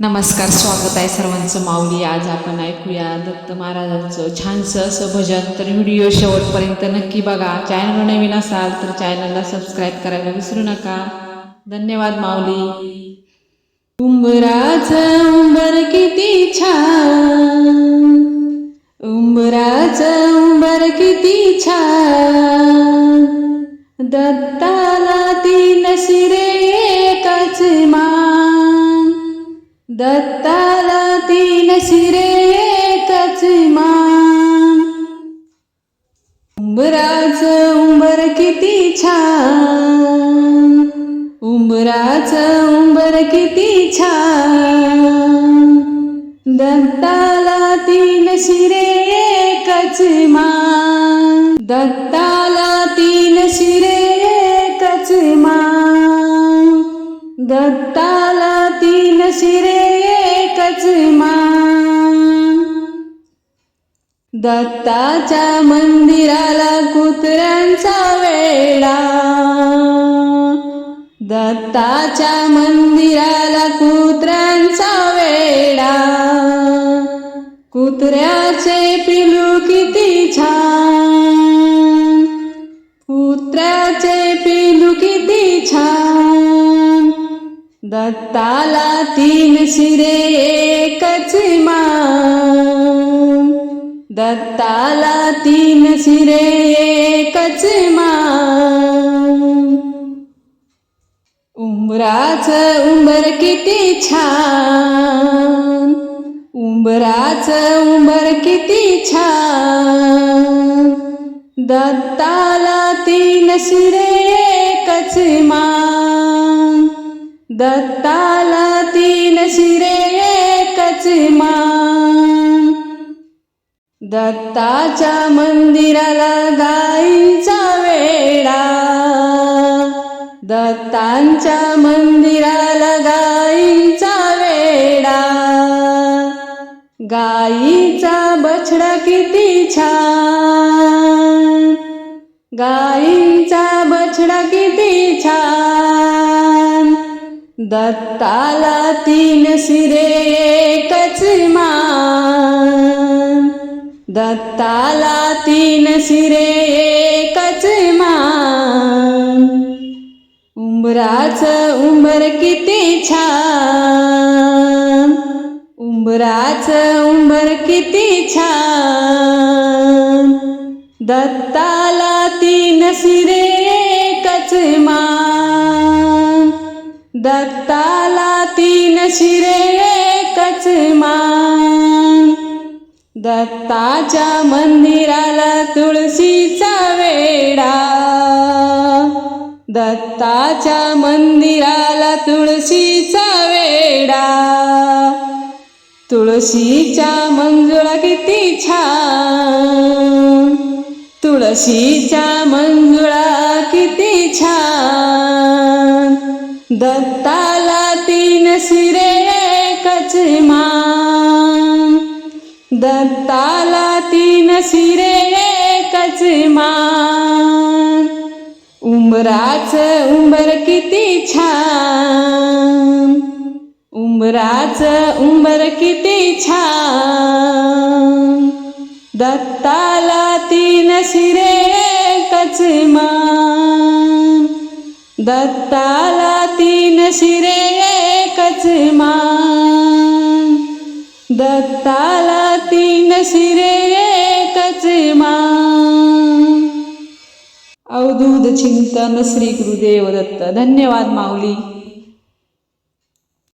नमस्कार स्वागत आहे सर्वांचं. माऊली आज आपण ऐकूया दत्त महाराजांचं छानसं असं भजन. तर व्हिडिओ शेवटपर्यंत नक्की बघा. चॅनल नवीन असाल तर चॅनलला सबस्क्राईब करायला विसरू नका. धन्यवाद माऊली. उंबराचं उंबर किती छान. उंबराचं उंबर किती छान. दत्ताला दत्ताला तीन शिरे एकच मान. उंबराच उंबर किती छान. उंबराच उंबर किती छान. दत्ताला तीन शिरे एकच मान. दत्ताला तीन शिरे एकच मान. दत्ताला दत्ताच्या मंदिराला कुत्र्यांचा वेडा. दत्ताच्या मंदिराला कुत्र्यांचा वेडा. कुत्र्याचे पिलू किती छान. दत्ताला तीन शिरे एकच मान दत्ताला तीन शिरे एकच मान उंबराच उंबर किती छान. उंबराच उंबर किती छान. दत्ताला तीन शिरे एकच मान दत्ताला तीन शिरे एकच मान. दत्ताच्या मंदिराला गाईचा वेडा दत्तांच्या मंदिराला गाईचा वेडा गाईचा बछडा किती छान. गाईचा बछडा किती छान. दत्ताला तीन शिरे एकच मान. दत्ताला तीन शिरे एकच मान. उंबराचं उंबर किती छान. उंबराचं उंबर किती छान. दत्ताला तीन शिरे एकच मान. दत्ताला तीन शिरे एकच मान. दत्ताच्या मंदिराला तुळशीचा वेडा दत्ताच्या मंदिराला तुळशीचा वेडा तुळशीच्या मंजुळा किती छान. तुळशीच्या मंजुळा किती छान. दत्ताला तीन शिरे एकच मान दत्ताला तीन शिरे एकच मान उंबराचं उंबर किती छान. उंबराचं उंबर किती छान. दत्ताला तीन शिरे एकच मान दत्ताला तीन शिरे एकच मान. दत्ताला तीन शिरे एकच मान. अवधूत चिंतन श्री गुरुदेव दत्त. धन्यवाद माऊली.